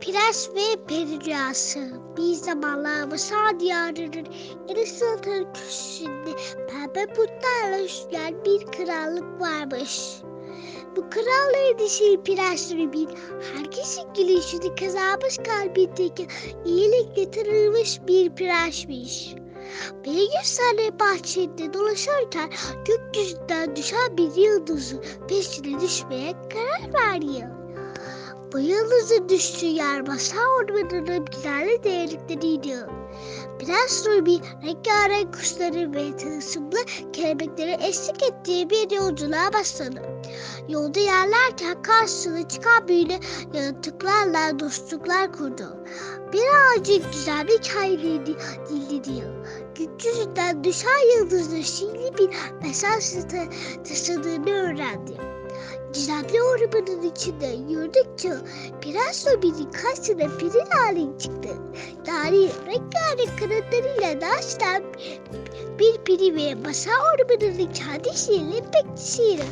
Prens ve Peri Rüyası Bir zamanlar Masal Diyarı'nın en sınıfın köşesinde pembe bulutlarla üstlenen bir krallık varmış. Bu krallığın dişi Prens Rubin herkesin gülüşünü kazanmış kalbindeki iyilik getirilmiş bir prensmiş. Bir gün sarı bahçede dolaşırken gökyüzünden düşen bir yıldızın peşine düşmeye karar verdi. Bu yıldızın düştüğü yer masa ormanının güzellik değerlikleriydi. Prens Ruby rengarenk kuşları ve tılsımlı kelebekleri eşlik ettiği bir yolculuğa başladı. Yolda yerlerken karşısına çıkan büyülü yaratıklarla dostluklar kurdu. Bir ağacın güzel hikayelerini dinledi. Gökyüzünden düşen yıldızın şiirli bir mesaj ta- taşıdığını öğrendi. Gizemli ormanın içinde yürüdükçe Prens Ruby'nin karşısına Piri Narin çıktı. Narin rengarenk kanatlarıyla daştan bir piri ve masa ormanının kendisiyle bekçisiyle.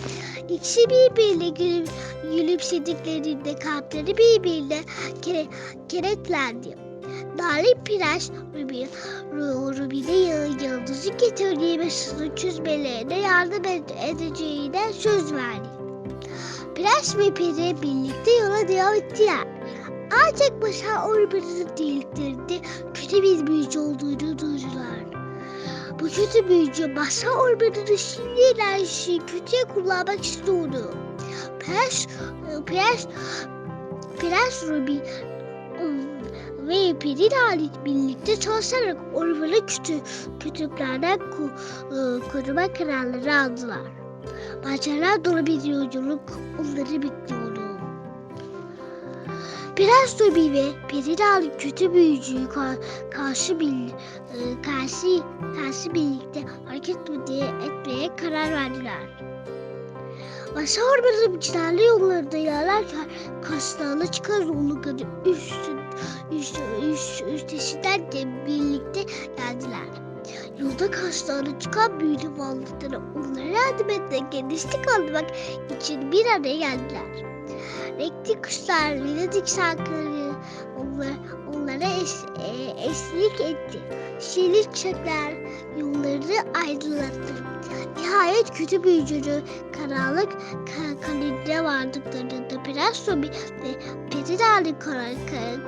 İkisi birbirine gülüm, gülümsediklerinde kalpleri birbirine kere, kenetlendi. Narin Prens Ruby, Ru- Ruby'ne yıldızı getirdiği mesajı çözmelerine yardım ede- edeceğine söz verdi. Prens ve Peri birlikte yola devam ettiler. Ancak başa ormanının deliklerinde kötü bir büyücü olduğunu duydular. Bu kötü büyücü masa ormanının şimdi enerjisini kötüye kullanmak istiyordu. Prens, Prens, Prens Ruby ım, ve Peri Halit birlikte çalışarak ormanı kötü kötülüklerden ıı, koruma kararları aldılar. Macera dolu bir yolculuk onları bekliyordu. Prens Ruby ve Periral kötü büyücüyü ka- karşı bil, e, karşı karşı birlikte hareket etmeye, karar verdiler. Masa ormanının çilerli yollarında ilerlerken karşılarına çıkan zorlukları üstün, üst, üst, üstesinden de birlikte geldiler. Yolda karşılarına çıkan büyülü varlıkları onlara yardım etmek, destek almak için bir araya geldiler. Renkli kuşlar, minicik şarkıları onlar, onlara eş, e, eşlik etti. Şiirli çiçekler yolları aydınlattı. Nihayet kötü büyücünün karanlık ka, kalede vardıklarında Prens Ruby ve Periler'in kara, ka,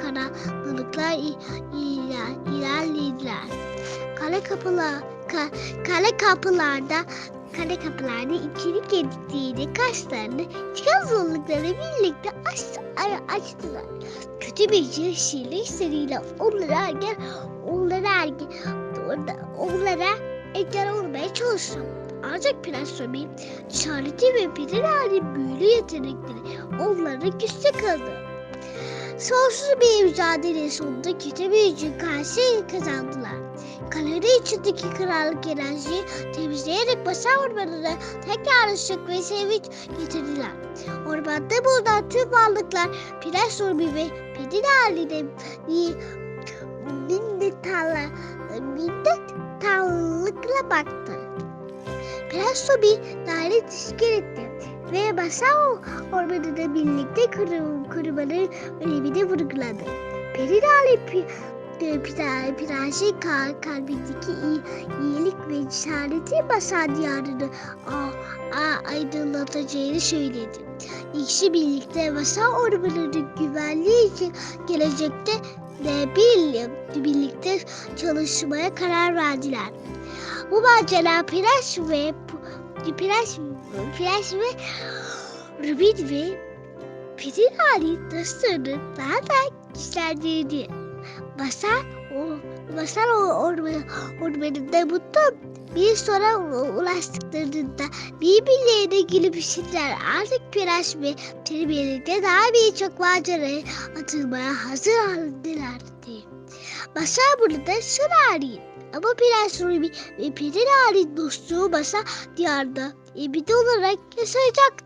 i- iler, ilerlediler. Kale kapılar, ka, kale kapılarda kale kapılarda içeri girdikleri kaşlarını çıkan zorlukları birlikte aç, açtılar. Kötü bir şiirli hisleriyle onlara ergen, onlara ergen, onlara engel olmaya çalıştı. Ancak Prens Ruby, işareti ve Pirinali büyülü yetenekleri onlara güçlü kaldı. Sonsuz bir mücadele sonunda kötü büyücü karşı kazandılar. Kalori içindeki krallık enerjiyi temizleyerek masa ormanına tekrar ışık ve sevinç getirdiler. Ormanda bulunan tüm varlıklar Prens Ruby ve Pedin haline minnettarla, minnettarlıkla baktı. Prens Ruby daire teşkil etti ve masa ormanında birlikte kurum, kurumanın önemini vurguladı. Pedin hali Prensin kal kalbindeki iyi, iyilik ve cesareti masa diyarını aydınlatacağını söyledi. İkisi birlikte masa ormanının güvenliği için gelecekte bir, birlikte çalışmaya karar verdiler. Bu macera Prens ve Prens, Prens ve Rubin ve Pirin Ali dostlarının daha da güçlendirdi. Masal o masal ormanında mutlu bir sonra ulaştıklarında birbirlerine gülümsediler. Artık Prens ve Peri birlikte daha birçok maceraya atılmaya hazır haldelerdi. Masal burada sona eriyor. Ama Prens Ruby ve Peri Narin dostluğu masa diyarda ebedi olarak yaşayacaktı.